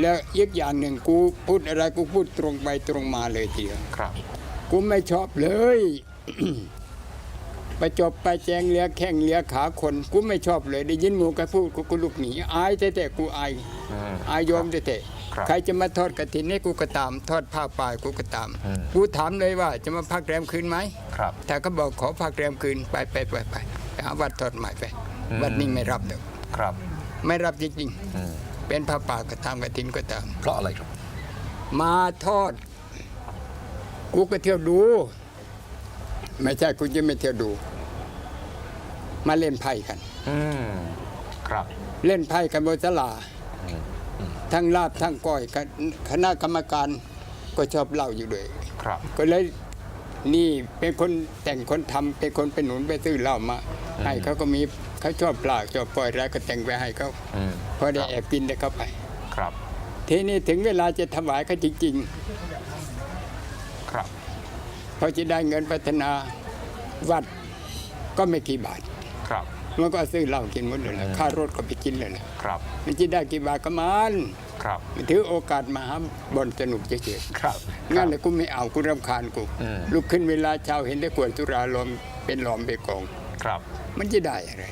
แล้วอีกอย่างหนึ่งกูพูดอะไรกูพูดตรงไปตรงมาเลยทีเดียวครับ กูไม่ชอบเลย ไปจบไปแจงเลียแข้งเลียขาคน กูไม่ชอบเลย ได้ยินหมูกระพูดกูกูลุกหนีอายแต่แต่กูอายอืม อายโยมแต่แต่ครับ ใครจะมาทอดกระถินให้กูก็ตาม ทอดผ้าป่ากูก็ตามอืมกูถามเลยว่าจะมาพักแรมคืนไหม ครับถ้าเขาบอกขอพักแรมคืนไปไปไปไปไปหาวัดทอดใหม่ไป อืม วัดนี้ไม่รับเด้อครับ ไม่รับจริงอืมๆ เป็นผ้าป่าก็ตามกระถินก็ตาม เพราะอะไรครับ มาทอด กูก็เที่ยวดู ไม่ใช่กูจะไม่เที่ยวดู มาเล่นไพ่กัน อืมครับ เล่นไพ่กันบนศาลาทั้งลาบทั้งก้อยกันคณะกรรมการก็ชอบเล่าอยู่ด้วยครับ ก็เลยนี่เป็นคนแต่งคนทำเป็นคนเป็นหนุนไปซื้อเหล้ามาให้เขาก็มีเขาชอบปลาชอบปล่อยแล้วก็แต่งไปให้เขาอืม พอได้แอบกินได้เข้าไป ครับ ทีนี้ถึงเวลาจะถวายเขาจริงครับๆพอจะได้เงินพัฒนาวัดก็ไม่กี่บาท ครับ มันก็ซื้อเหล้ากินหมดเลยแหละค่ารถก็ไปกินเลยแหละครับ มันจะได้กี่บาทก็มันครับมันถือโอกาสมาหาบอลสนุกเฉยครับๆงั้นเลยกูไม่เอากูรำคาญกูอืมลุกขึ้นเวลาเช้าเห็นได้ขวดสุราลมเป็นหลอมไปกอง ครับ มันจะได้อะไร